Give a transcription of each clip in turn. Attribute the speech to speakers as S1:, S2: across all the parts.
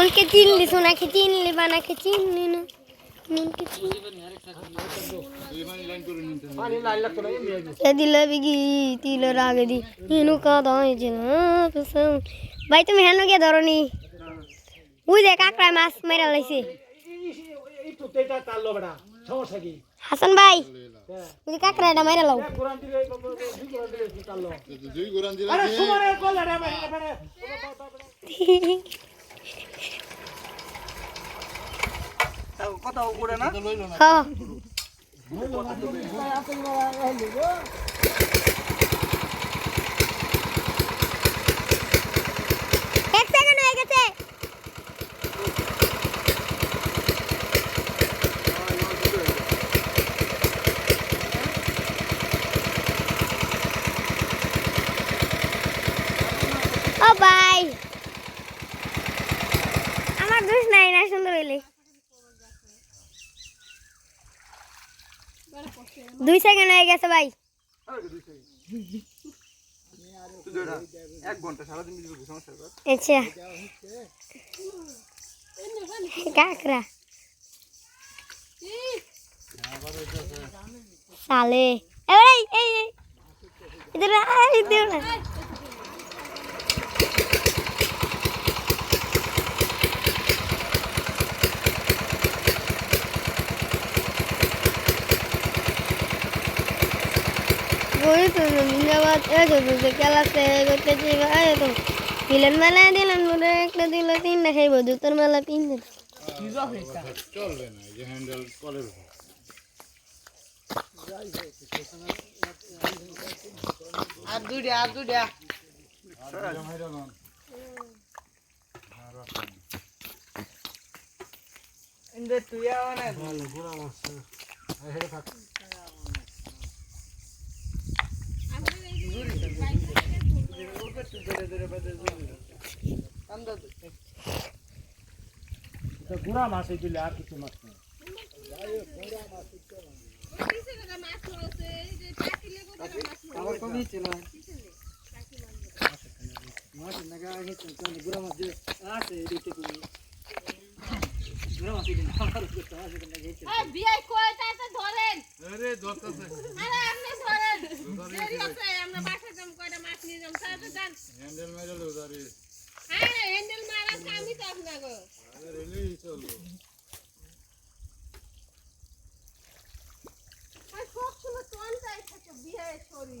S1: নুনকে চিনলি সোনাকে চিনলি বানাকে চিনলি না।
S2: না
S1: ভাই তুমি হেন গিয়ে ধরনি? উই দেখ কাকড়া মাছ মেরা লাইছে।
S2: কি
S1: হাসান ভাই কাকড়াটা মেরা লাও।
S2: কি
S3: দুই গোরান দিলে
S2: আরে সুমারে কল রে ভাই এবারে কথা করে না।
S1: হ্যাঁ। এক সেকেন্ড হয়ে গেছে। ও ভাই আমার দোষ নাই না সুন্দর হইলে দুই সেকেন্ড হয়ে গেছে ভাই। আচ্ছা। কাকরা সালে। এই এই এই না। Ya jadi segala saya gue ayo tuh দিলেন মেলা দিলেন মনে একটা দিল তিনটা খাইব জুতোর মেলা তিনটে
S3: চলবে না যে হ্যান্ডেল কলের
S2: আর দুইটা আর ইন্দে তুই আওয়ানে ভালো গুড়া মাছ হেরে থাক গুড়া মাছ দিলে আর কিছু মাছ নেই আমার তো নিচে না মাছ নাগা আগে তো গুড়া মাছ আছে দিতে তুমি গুড়া মাছ দিলে আমার তো আছে নাকি
S4: বিয়াই কয় তাতে ধরেন
S3: আরে দত্তাছে
S4: আরে আপনি ধরেন দেরি আছে আমরা বাসা যাম কয়টা মাছ নিয়ে যাম তাতে যান
S3: হ্যান্ডেল মেরে লো দাঁড়িয়ে
S4: আরে হ্যান্ডেল মারা আমি তো আপনাকে
S3: আরে রেলেই চলবো
S4: আর সবসময় টনটাই থাকে বিয়ে শরীর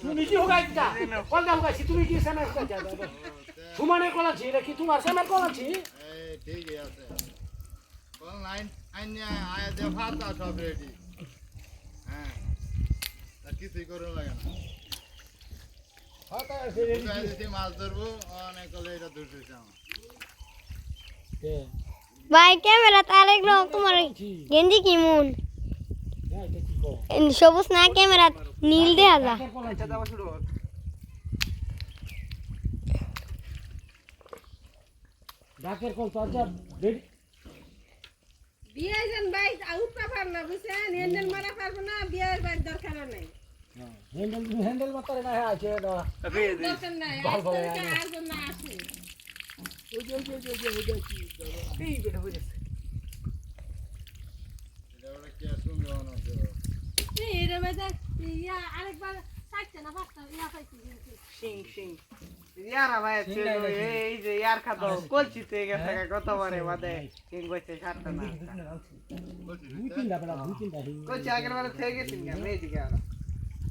S2: তুমি নিজে হোগাই দিতা। কলটা হোগাইছি তুমি কি সেমের করতে যাবে সুমানের কলাছি এটা কি তোমার সেমের কলাছি
S3: এই ঠিকই আছে। কোন লাইন আইন আয়া দে ফাতা সব রেডি। হ্যাঁ। কিছুই করুন লাগে না। মাছ ধরবো অনেক এটা ধরতেছে আমার।
S1: ভাই ক্যামেরা তার একদম তোমার গেঞ্জি কি মন সবুজ না ক্যামেরা নীল দেখা যা।
S2: যাওয়া শুরু হোক ডাকের কল তো আজ রেডি
S4: বিয়ে যান ভাই উঠতে পার না বুঝছেন? হ্যান্ডেল মারা পারব না বিয়ের দরকার নাই।
S2: হ্যান্ডেল হ্যান্ডেল মাতারে না আছে এটা
S4: দরকার নাই
S2: ভালো ভালো
S4: আর জন্য আসে
S2: এই বেটা হয়ে যাচ্ছে
S3: এটা ওরা কি আর সঙ্গে আছে
S4: এই রে বাজা ইয়া আরেকবার চারটে না পাঁচটা ইয়া পাইছি
S2: সিং সিং ইয়ারা ভাই এই যে ইয়ার খাতো কলছি তে গেছে কত বারে বাদে সিং কইছে সাতটা না কলছি আগের বারে থেকে গেছিন না